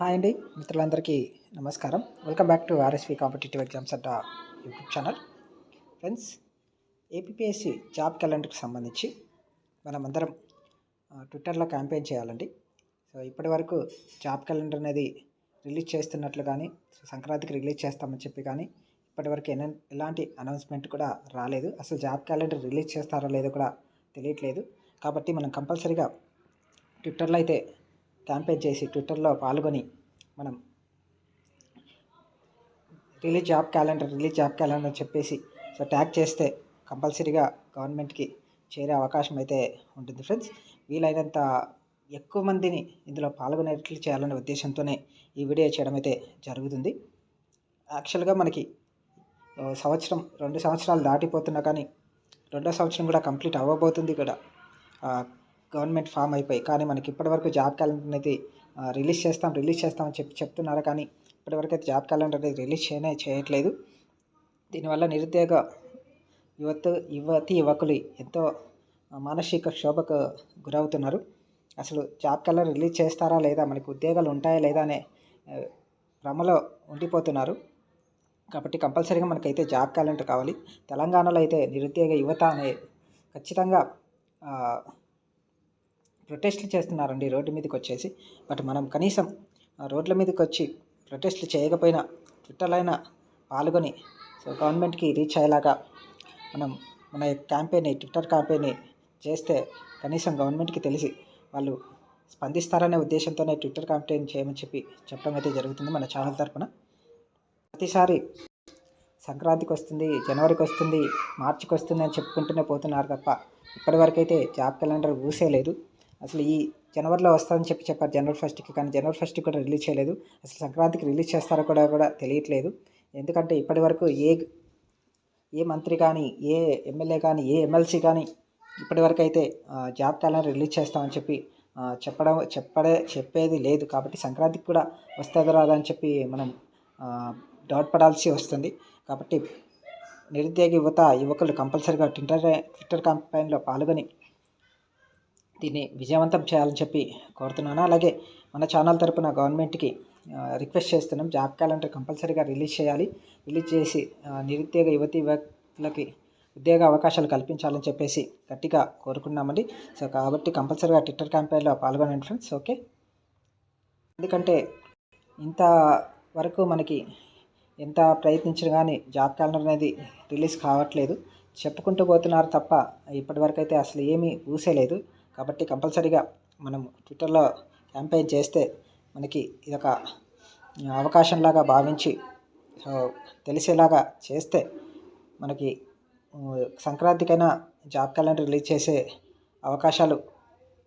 Hi అండి మిత్రులందరికీ నమస్కారం. Welcome back to RSV competitive exams at YouTube channel friends APSC job క్యాలెండర్కి సంబంధించి మనమందరం ట్విట్టర్లో క్యాంపెయిన్ చేయాలండి. సో ఇప్పటి వరకు జాబ్ క్యాలెండర్ అనేది రిలీజ్ చేస్తున్నట్లు కానీ సంక్రాంతికి రిలీజ్ చేస్తామని చెప్పి కానీ ఇప్పటివరకు ఎన ఎలాంటి అనౌన్స్మెంట్ కూడా రాలేదు. అసలు జాబ్ క్యాలెండర్ రిలీజ్ చేస్తారో లేదో కూడా తెలియట్లేదు. కాబట్టి మనం కంపల్సరీగా ట్విట్టర్లో అయితే క్యాంపెయిన్ చేసి ట్విట్టర్లో పాల్గొని మనం release job calendar release job calendar చెప్పేసి సో ట్యాగ్ చేస్తే కంపల్సరీగా గవర్నమెంట్కి చేరే అవకాశం అయితే ఉంటుంది ఫ్రెండ్స్. వీలైనంత ఎక్కువ మందిని ఇందులో పాల్గొనేట్లు చేయాలనే ఉద్దేశంతోనే ఈ వీడియో చేయడం అయితే జరుగుతుంది. యాక్చువల్గా మనకి సంవత్సరం రెండు సంవత్సరాలు దాటిపోతున్నా కానీ రెండో సంవత్సరం కూడా కంప్లీట్ అవ్వబోతుంది కూడా గవర్నమెంట్ ఫామ్ అయిపోయి కానీ మనకి ఇప్పటివరకు జాబ్ క్యాలెండర్ అనేది రిలీజ్ చేస్తాం రిలీజ్ చేస్తామని చెప్పి చెప్తున్నారు. కానీ ఇప్పటివరకు అయితే జాబ్ క్యాలెండర్ అనేది రిలీజ్ చేయనే చేయట్లేదు. దీనివల్ల నిరుద్యోగ యువత యువతి యువకులు ఎంతో మానసిక క్షోభకు గురవుతున్నారు. అసలు జాబ్ క్యాలెండర్ రిలీజ్ చేస్తారా లేదా మనకి ఉద్యోగాలు ఉంటాయా లేదా అనే భ్రమలో ఉండిపోతున్నారు. కాబట్టి కంపల్సరీగా మనకైతే జాబ్ క్యాలెండర్ కావాలి. తెలంగాణలో అయితే నిరుద్యోగ యువత అనే ఖచ్చితంగా ప్రొటెస్ట్లు చేస్తున్నారండి రోడ్డు మీదకి వచ్చేసి బట్ మనం కనీసం రోడ్ల మీదకి వచ్చి ప్రొటెస్ట్లు చేయకపోయినా ట్విట్టర్లైనా పాల్గొని సో గవర్నమెంట్కి రీచ్ అయ్యేలాగా మనం మన క్యాంపెయిన్ని ట్విట్టర్ క్యాంపెయిన్ని చేస్తే కనీసం గవర్నమెంట్కి తెలిసి వాళ్ళు స్పందిస్తారనే ఉద్దేశంతోనే ట్విట్టర్ క్యాంపెయిన్ చేయమని చెప్పి చెప్పడం అయితే జరుగుతుంది మన ఛానల్ తరపున. ప్రతిసారి సంక్రాంతికి వస్తుంది జనవరికి వస్తుంది మార్చికి వస్తుంది అని చెప్పుకుంటూనే పోతున్నారు తప్ప ఇప్పటివరకైతే జాబ్ క్యాలెండర్ ఊసే లేదు అసలు ఈ జనవరిలో వస్తుందని చెప్పి చెప్పారు జనవరి ఫస్ట్కి కానీ జనవరి ఫస్ట్కి కూడా రిలీజ్ చేయలేదు. అసలు సంక్రాంతికి రిలీజ్ చేస్తారో కూడా కూడా తెలియట్లేదు. ఎందుకంటే ఇప్పటి వరకు ఏ ఏ మంత్రి కానీ ఏ ఎమ్మెల్యే కానీ ఏ ఎమ్మెల్సీ కానీ ఇప్పటివరకు అయితే జాబితాలను జాబ్ రిలీజ్ చేస్తామని చెప్పి చెప్పడం చెప్పడే చెప్పేది లేదు. కాబట్టి సంక్రాంతికి కూడా వస్తుందో రాదా అని చెప్పి మనం డౌట్ పడాల్సి వస్తుంది. కాబట్టి నిరుద్యోగ యువత యువకులు కంపల్సరీగా ట్విట్టర్ ట్విట్టర్ క్యాంపెయిన్లో పాల్గొని దీన్ని విజయవంతం చేయాలని చెప్పి కోరుతున్నాను. అలాగే మన ఛానల్ తరపున గవర్నమెంట్కి రిక్వెస్ట్ చేస్తున్నాం. జాబ్ క్యాలెండర్ కంపల్సరీగా రిలీజ్ చేయాలి. రిలీజ్ చేసి నిరుద్యోగ యువతి యువకులకి ఉద్యోగ అవకాశాలు కల్పించాలని చెప్పేసి గట్టిగా కోరుకున్నామండి. సో కాబట్టి కంపల్సరీగా ట్విట్టర్ క్యాంపెయిన్లో పాల్గొనండి ఫ్రెండ్స్. ఓకే? ఎందుకంటే ఇంత వరకు మనకి ఎంత ప్రయత్నించినా కానీ జాబ్ క్యాలెండర్ అనేది రిలీజ్ కావట్లేదు. చెప్పుకుంటూ పోతున్నారు తప్ప ఇప్పటివరకు అయితే అసలు ఏమీ ఊసేలేదు. కాబట్టి కంపల్సరీగా మనం ట్విట్టర్లో క్యాంపెయిన్ చేస్తే మనకి ఇదొక అవకాశంలాగా భావించి తెలిసేలాగా చేస్తే మనకి సంక్రాంతికైనా జాబ్ క్యాలెండర్ రిలీజ్ చేసే అవకాశాలు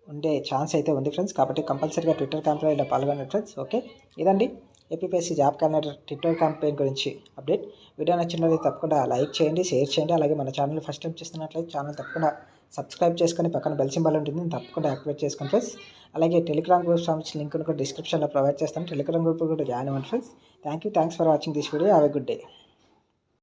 ఉండే ఛాన్స్ అయితే ఉంది ఫ్రెండ్స్. కాబట్టి కంపల్సరీగా ట్విట్టర్ క్యాంపెయిన్లో పాల్గొనండి ఫ్రెండ్స్. ఓకే? ఇదండి. APPSC job calendar Twitter campaign గురించి అప్డేట్. వీడియో నచ్చినట్లయితే తప్పకుండా లైక్ చేయండి షేర్ చేయండి. అలాగే మన ఛానల్ ఫస్ట్ టైం చేస్తున్నట్లయితే ఛానల్ తప్పకుండా సబ్స్క్రైబ్ చేసుకొని పక్కన బెల్ సింబల్ ఉంటుంది తప్పకుండా యాక్టివేట్ చేసుకోండి ఫ్రెండ్స్. అలాగే టెలిగ్రామ్ గ్రూప్ సంబంధించిన లింక్ కూడా డిస్క్రిప్షన్లో ప్రొవైడ్ చేస్తాను. టెలిగ్రామ్ గ్రూప్ కూడా జాయిన్ అవ్వండి friends. Thank you thanks for watching this video have a good day